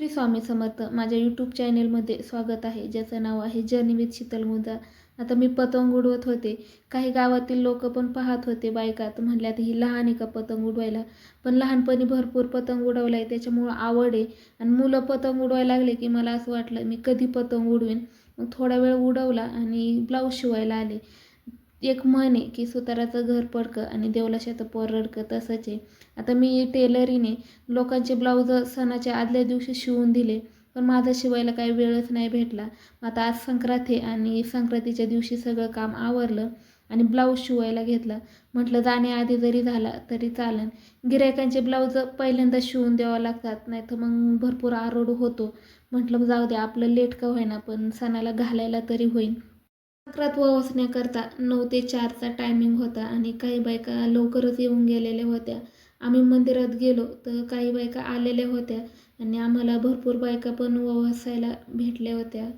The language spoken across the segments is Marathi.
श्री स्वामी समर्थ माझ्या यूट्यूब चॅनेलमध्ये स्वागत आहे. ज्याचं नाव आहे जर्नी विथ शीतल मुंजा आता मी पतंग उडवत होते. काही गावातील लोक पण पाहत होते बायका तर म्हणल्या ही लहान आहे का पतंग उडवायला? पण लहानपणी भरपूर पतंग उडवला आहे त्याच्यामुळं आवड आहे. आणि मुलं पतंग उडवायला लागले की मला असं वाटलं मी कधी पतंग उडवीन? मग थोडा वेळ उडवला आणि ब्लाऊज शिवायला आले. एक म्हण आहे की सुताराचं घर पडकं आणि देवलाशाचं पोर रडकं तसंच आहे. आता मी टेलरीने लोकांचे ब्लाऊज सणाच्या आदल्या दिवशी शिवून दिले पण माझा शिवायला काही वेळच नाही भेटला. मग आता आज संक्रांत आहे आणि संक्रांतीच्या दिवशी सगळं काम आवरलं आणि ब्लाऊज शिवायला घेतला. म्हटलं जाण्याआधी जरी झाला तरी चालन. गिरायकांचे ब्लाऊज पहिल्यांदा शिवून द्यावं लागतात नाही तर मग भरपूर आरोड होतो. म्हटलं जाऊ दे आपलं लेट का होईना पण सणाला घालायला तरी होईल संक्रांत वसण्याकरता नऊ ते चारचा टायमिंग होता आणि काही बायका लवकरच येऊन गेलेल्या होत्या. आम्ही मंदिरात गेलो तर काही बायका आलेल्या होत्या आणि आम्हाला भरपूर बायका पण वसायला भेटल्या होत्या.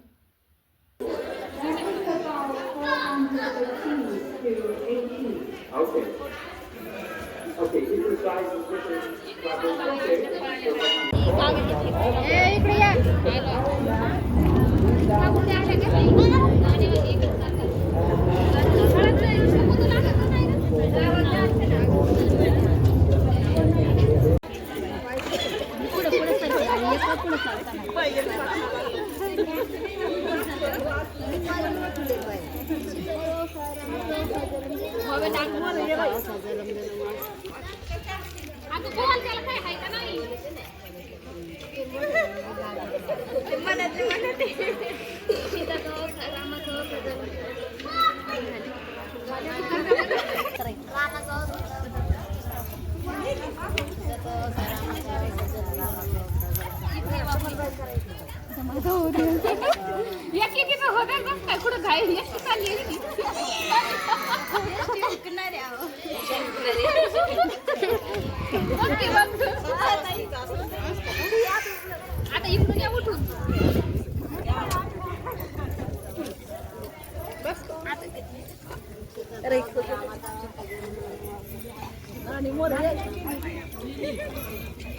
হবে ডাকবো রে ভাই। আগে কোন different एकेकीचं होतं बघ काय कुठं घाई एकटी चालली आहे ती. बघ की बघ.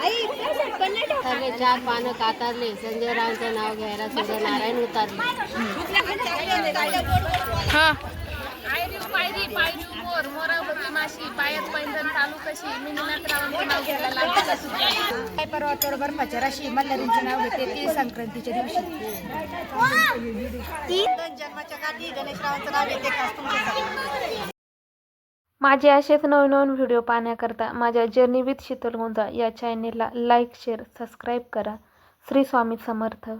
सगळे चार पानं कातारले. संजय रावचं नाव घ्यायला उतारले. कशी मिनिनाथ रावांचं नाव घ्यायला लागली कशी काय परवा बरोबर मच्छराशी मल्हारींचं नाव घेते ती संक्रांतीच्या दिवशी. ती जन्माच्या गाठी गणेशरावांचं नाव घेते खास तुमच्यासाठी. माझे असेच नवनवीन व्हिडिओ पाहण्याकरता माझ्या जर्नी विथ शीतल गोंजा या चॅनेलला लाईक शेअर सबस्क्राईब करा. श्री स्वामी समर्थ.